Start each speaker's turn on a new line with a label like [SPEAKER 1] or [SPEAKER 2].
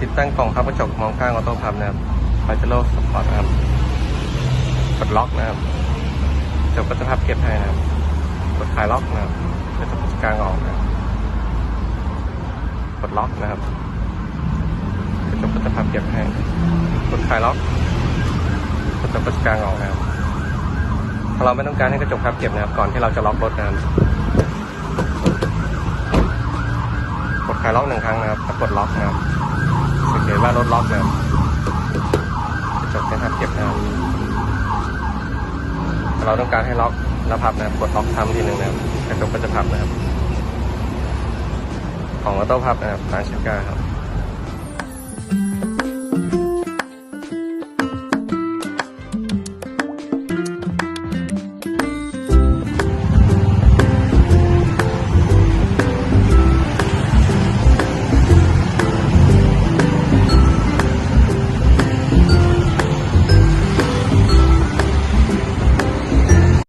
[SPEAKER 1] ติดตั้งกล่องพับกระจกมองข้างออโต้พับนะครับไฟเจโร่สปอร์ตนะครับกดล็อกนะครับกระจกก็จะพับเก็บให้นะครับ กดคลายล็อกนะครับกระจกก็จะกางออกนะครับกดล็อกนะครับกระจกก็จะพับเก็บให้ กดคลายล็อกกระจกก็จะกางออกนะครับถ้าเราไม่ต้องการให้กระจกพับเก็บนะครับ ก่อนที่เราจะล็อกรถนะครับ กดคลายล็อกหนึ่งครั้งนะครับแล้วกดล็อกนะครับ หรือว่ารถล็อกนะครับกระจกจะพับเก็บนะครับเราต้องการให้ล็อกแล้วพับนะกดล็อกทำทีหนึ่งนะครับกระจกก็จะพับนะครับ ของออโต้พับนะครับทางเชก้าครับ